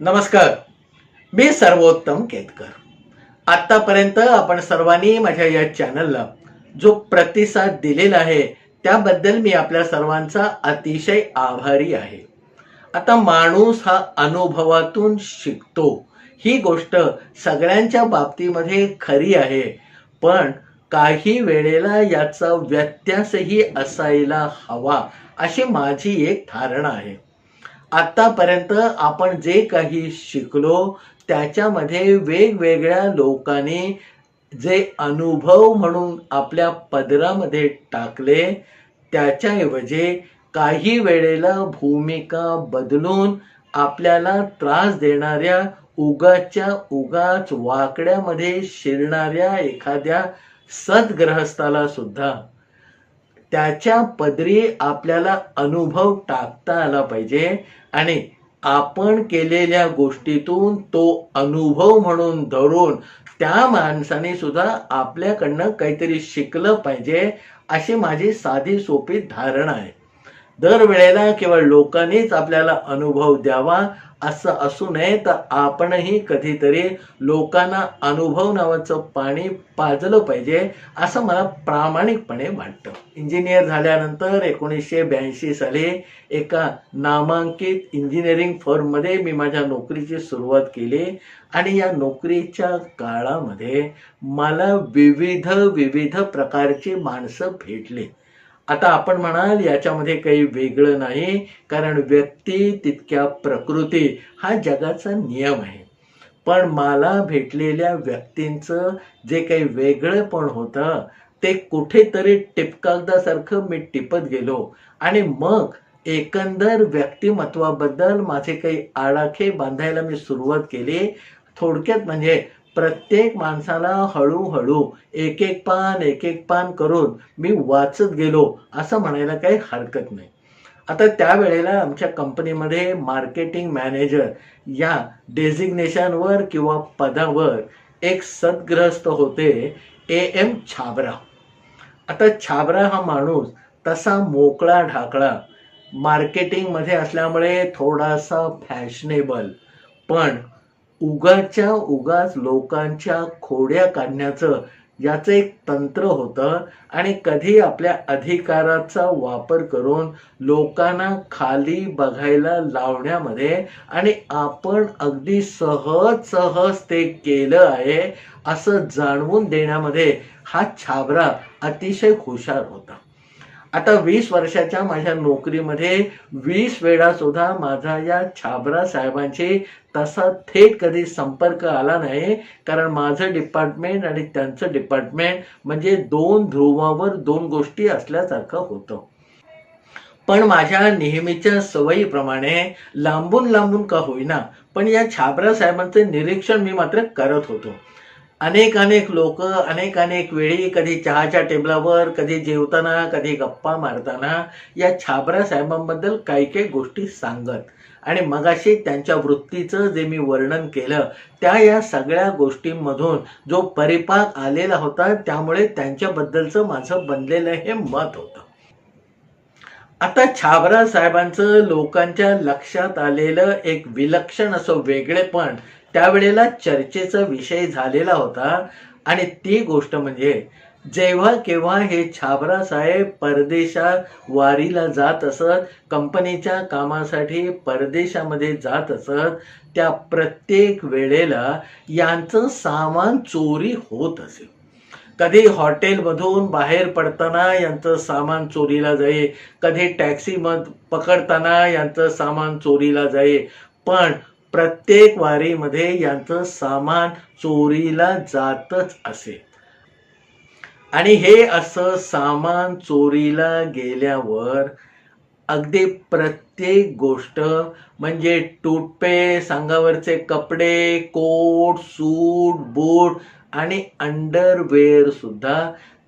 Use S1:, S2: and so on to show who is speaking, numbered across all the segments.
S1: नमस्कार. मी सर्वोत्तम केतकर. आत्तापर्यंत आपण सर्वांनी माझ्या या चॅनलला जो प्रतिसाद दिलेला आहे त्याबद्दल मी आपल्या सर्वांचा अतिशय आभारी आहे. आता माणूस हा अनुभवातून शिकतो. ही गोष्ट सगळ्यांच्या बाबतीमध्ये खरी आहे पण काही वेळेला याचा व्यत्यासही असायला हवा अशी माझी एक धारणा आहे. आतापर्यंत आपण जे काही शिकलो त्याच्यामध्ये वेगवेगळ्या लोकांनी जे अनुभव म्हणून आपल्या पदरामध्ये टाकले त्याच्याऐवजी काही वेळेला भूमिका बदलून आपल्याला त्रास देणाऱ्या उगाच्या उगाच वाकड्यामध्ये शिरणाऱ्या एखाद्या सद्ग्रहस्थाला सुद्धा त्याच्या पदरी आपल्याला अनुभव टाकता आला पाहिजे. आणि आपण केलेल्या गोष्टीतून तो अनुभव म्हणून धरून त्या माणसाने सुद्धा आपल्याकडनं काहीतरी शिकलं पाहिजे अशी माझी साधी सोपी धारणा आहे. दरवेळेला केवळ लोकांनीच आपल्याला अनुभव द्यावा असं असू नये तर आपणही कधीतरी लोकांना अनुभव नावाचं पाणी पाजलं पाहिजे असं मला प्रामाणिकपणे वाटतं. इंजिनियर झाल्यानंतर एकोणीसशे ब्याऐंशी साली एका नामांकित इंजिनिअरिंग फर्ममध्ये मी माझ्या नोकरीची सुरुवात केली आणि या नोकरीच्या काळामध्ये मला विविध विविध प्रकारची माणसं भेटली. आता आपण म्हणाल याच्यामध्ये काही वेगळं नाही कारण व्यक्ती तितक्या प्रकृती हा जगाचा नियम आहे. पण मला भेटलेल्या व्यक्तींचं जे काही वेगळेपण होतं ते कुठेतरी टिपकागदासारखं मी टिपत गेलो. आणि मग एकंदर व्यक्तिमत्वाबद्दल माझे काही आडाखे बांधायला मी सुरुवात केली. थोडक्यात म्हणजे प्रत्येक माणसाला हळूहळू एक एक पान एक एक पान करून मी वाचत गेलो असं म्हणायला काही हरकत नाही. आता त्यावेळेला आमच्या कंपनीमध्ये मार्केटिंग मॅनेजर या डेझिग्नेशनवर किंवा पदावर एक सद्ग्रस्त होते ए एम छाबरा. आता छाबरा हा माणूस तसा मोकळा ढाकळा मार्केटिंगमध्ये असल्यामुळे थोडासा फॅशनेबल पण उगाच्या उगाच लोकांच्या खोड्या काढण्याचं याचं एक तंत्र होतं. आणि कधी आपल्या अधिकाराचा वापर करून लोकांना खाली बघायला लावण्यामध्ये आणि आपण अगदी सहज सहज ते केलं आहे असं जाणवून देण्यामध्ये हा छाबरा अतिशय हुशार होता. आता वीस वर्षाच्या माझ्या नोकरीमध्ये वीस वेळा सुद्धा माझा या छाबरा साहेबांची तसा थेट कधी संपर्क आला नाही कारण माझं डिपार्टमेंट आणि त्यांचं डिपार्टमेंट म्हणजे दोन ध्रुवावर दोन गोष्टी असल्यासारखं होतं. पण माझ्या नेहमीच्या सवयीप्रमाणे लांबून लांबून का होईना पण या छाबरा साहेबांचं निरीक्षण मी मात्र करत होतो. अनेक अनेक लोक अनेक अनेक वेळी कधी चहाच्या टेबलावर कधी जेवताना कधी गप्पा मारताना या छाबरा साहेबांबद्दल काही काही गोष्टी सांगत. आणि मगाशी त्यांच्या वृत्तीचं जे मी वर्णन केलं त्या या सगळ्या गोष्टींमधून जो परिपाक आलेला होता त्यामुळे त्यांच्याबद्दलचं माझं बनलेलं हे मत होतं. आता छाबरा साहेबांचं लोकांच्या लक्षात आलेलं एक विलक्षण असं वेगळेपण त्यावेळेला चर्चेचा विषय झालेला होता. आणि ती गोष्ट म्हणजे जेव्हा केव्हा हे छाबरा साहेब परदेशात वारीला जात असत कंपनीच्या कामासाठी परदेशामध्ये जात असत त्या प्रत्येक वेळेला यांचं सामान चोरी होत असे. कधी हॉटेलमधून बाहेर पडताना यांचं सामान चोरीला जाई कधी टॅक्सी मध पकडताना यांचं सामान चोरीला जाई. पण प्रत्येक वारीमध्ये यांचं सामान चोरीला जातच असे. आणि हे असं सामान चोरीला गेल्यावर अगदी प्रत्येक गोष्ट म्हणजे टूथपेस्ट अंगावरचे कपडे कोट सूट बूट आणि अंडरवेअर सुद्धा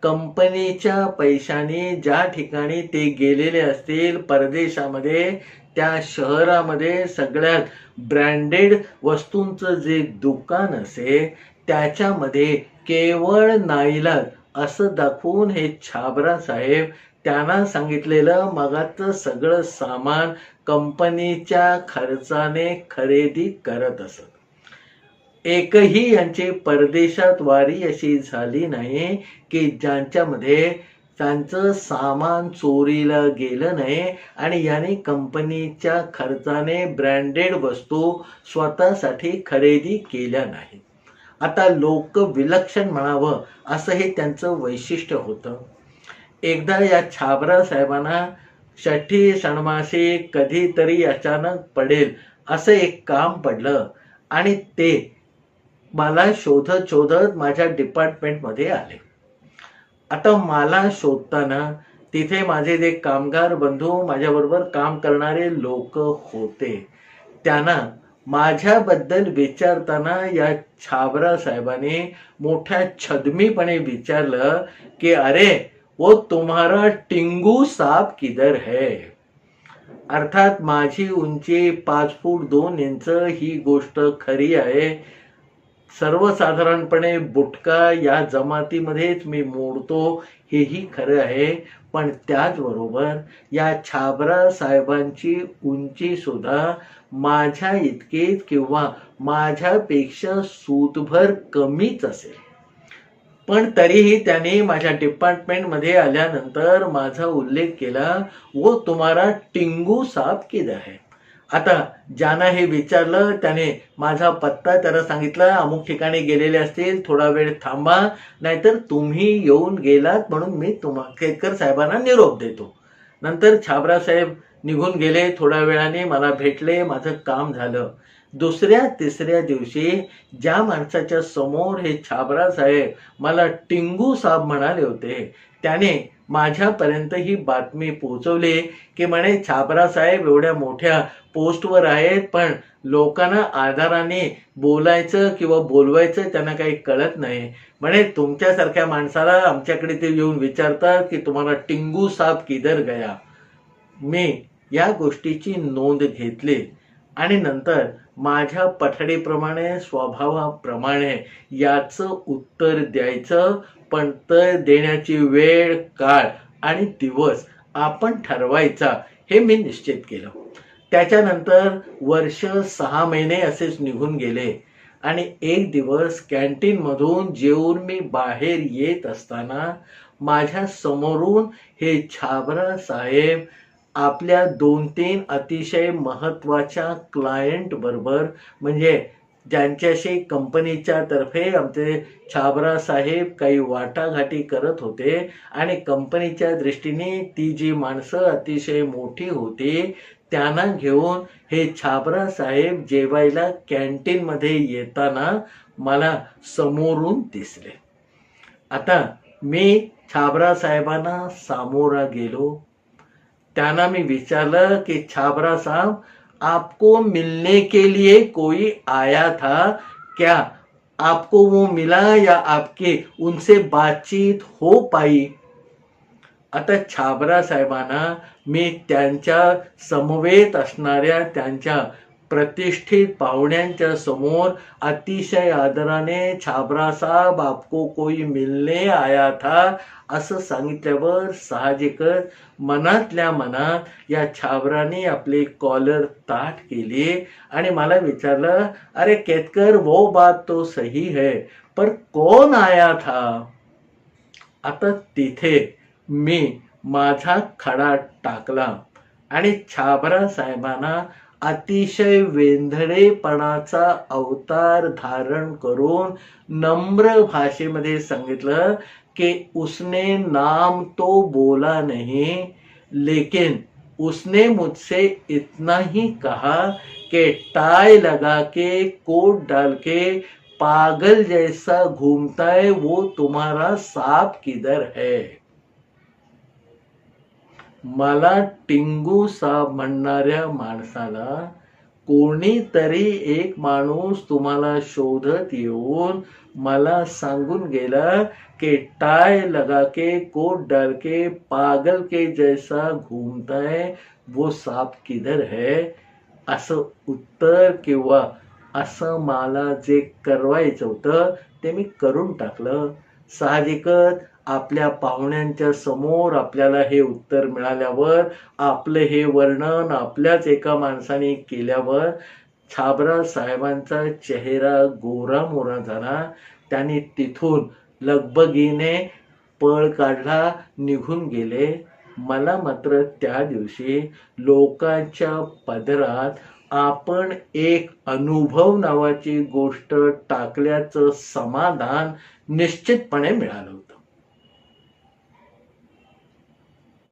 S1: कंपनीच्या पैशाने ज्या ठिकाणी ते गेलेले असतील परदेशामध्ये त्या शहरामध्ये सगळ्यात ब्रँडेड वस्तूंचं जे दुकान असे त्याच्यामध्ये केवळ नाईलाज असं दाखवून हे छाबरा साहेब त्यांना सांगितलेलं मगाचं सगळं सामान कंपनीच्या खर्चाने खरेदी करत असत. एकही यांची परदेशात वारी अशी झाली नाही की ज्यांच्यामध्ये त्यांचं सामान चोरीला गेलं नाही आणि याने कंपनीच्या खर्चाने ब्रँडेड वस्तू स्वतःसाठी खरेदी केल्या नाही आता लोक विलक्षण म्हणावं असं हे त्यांचं वैशिष्ट्य होतं. एकदा या छाबरा साहेबांना षठी षणमासी कधीतरी अचानक पडेल असं एक काम पडलं आणि ते मला शोधत शोधत माझ्या डिपार्टमेंटमध्ये आले. आता मला शोधताना तिथे माझे जे कामगार बंधू माझ्याबरोबर काम करणारे लोक होते. त्यांना माझ्याबद्दल विचारताना या छाबरा साहेबाने मोठ्या छदमीपणे विचारलं की अरे वो तुम्हारा टिंगू साप किधर है? अर्थात माझी उंची पाच फूट दोन इंच ही गोष्ट खरी आहे. सर्वसाधारणपणे बुटका या जमातीमध्येच मी मोडतो हेही खरं आहे. पण त्याचबरोबर या छाबरा साहेबांची उंची सुद्धा माझ्या इतकीच किंवा माझ्यापेक्षा सूतभर कमीच असेल. पण तरीही त्याने माझ्या डिपार्टमेंटमध्ये आल्यानंतर माझा उल्लेख केला व तुम्हारा टिंगू साप किधर है? आता ज्यानं हे विचारलं त्याने माझा पत्ता त्याला सांगितला अमुक ठिकाणी गेलेले असतील थोडा वेळ थांबा नाहीतर तुम्ही येऊन गेलात म्हणून मी तुम्हा केतकर साहेबांना निरोप देतो. नंतर छाबरा साहेब निघून गेले थोड्या वेळाने मला भेटले माझं काम झालं. दुसऱ्या तिसऱ्या दिवशी ज्या माणसाच्या समोर हे छाबरा साहेब मला टिंगू साहेब म्हणाले होते त्याने माझ्यापर्यंत ही बातमी पोहोचवली की म्हणे छाबरा साहेब एवढ्या मोठ्या पोस्टवर आहेत पण लोकांना आधाराने बोलायचं किंवा बोलवायचं त्यांना काही कळत नाही. म्हणे तुमच्यासारख्या माणसाला आमच्याकडे ते येऊन विचारतात की तुम्हाला टिंगू साप किधर गया? मी या गोष्टीची नोंद घेतली. आणि नंतर माझ्या पठडीप्रमाणे स्वभावाप्रमाणे याचं उत्तर द्यायचं पण तर देण्याची वेळ काळ आणि दिवस आपण ठरवायचा हे मी निश्चित केलं. त्याच्यानंतर वर्ष सहा महिने असेच निघून गेले आणि एक दिवस कॅन्टीनमधून जेवून मी बाहेर येत असताना माझ्या समोरून हे छाबरा साहेब आपल्या दोन तीन अतिशय महत्त्वाच्या क्लायंट बरोबर. म्हणजे ज्यांच्याशी कंपनीच्या तर्फे आमचे छाबरा साहेब काही वाटाघाटी करत होते आणि कंपनीच्या दृष्टीने ती जी माणसं अतिशय मोठी होती त्यांना घेऊन हे छाबरा साहेब जेवायला कॅन्टीनमध्ये येताना मला समोरून दिसले. आता मी छाबरा साहेबांना सामोरा गेलो. त्यांना मी विचारलं कि छाबरा साहब आपको मिलने के लिए कोई आया था क्या? आपको वो मिला या आपके उनसे बातचीत हो पाई? आता छाबरा साहेबांना मी त्यांच्या समवेत असणाऱ्या त्यांच्या प्रतिष्ठित पाहुण्यांच्या समोर अतिशय आदराने छाबरा साहेब आपको कोई मिलने आया था असं सांगितल्यावर साहजिकच मनातल्या मनात या छाबराने आपले कॉलर ताट केले आणि मला विचारलं अरे केतकर वो बात तो सही है पर कोण आया था? आता तिथे मी माझा खडा टाकला आणि छाबरा साहेबांना अतिशय वेंधळेपणाचा अवतार धारण करून नम्र भाषेमध्ये सांगितलं कि उसने नाम तो बोला नहीं, लेकिन उसने मुझसे इतना ही कहा कि टाई लगा के, कोट डाल के, पागल जैसा घूमता है, वो तुम्हारा सांप किधर है? मला टिंगू साप म्हणणाऱ्या माणसाला कोणीतरी एक माणूस तुम्हाला शोधत येऊन मला सांगून गेला की टाय लगा के कोट डाल के पागल के जैसा घूमता है वो साप किधर है? असं उत्तर किंवा असं मला जे करवायचं होतं ते मी करून टाकलं. साहजिकच आपल्या पाहुण्यांच्या समोर आपल्याला हे उत्तर मिळाल्यावर आपलं हे वर्णन आपल्याच एका माणसाने केल्यावर छाबरा साहेबांचा चेहरा गोरा मोरा झाला. त्यांनी तिथून लगबगीने पळ काढला निघून गेले. मला मात्र त्या दिवशी लोकांच्या पदरात आपण एक अनुभव नावाची गोष्ट टाकल्याचं समाधान निश्चितपणे मिळालं होतं.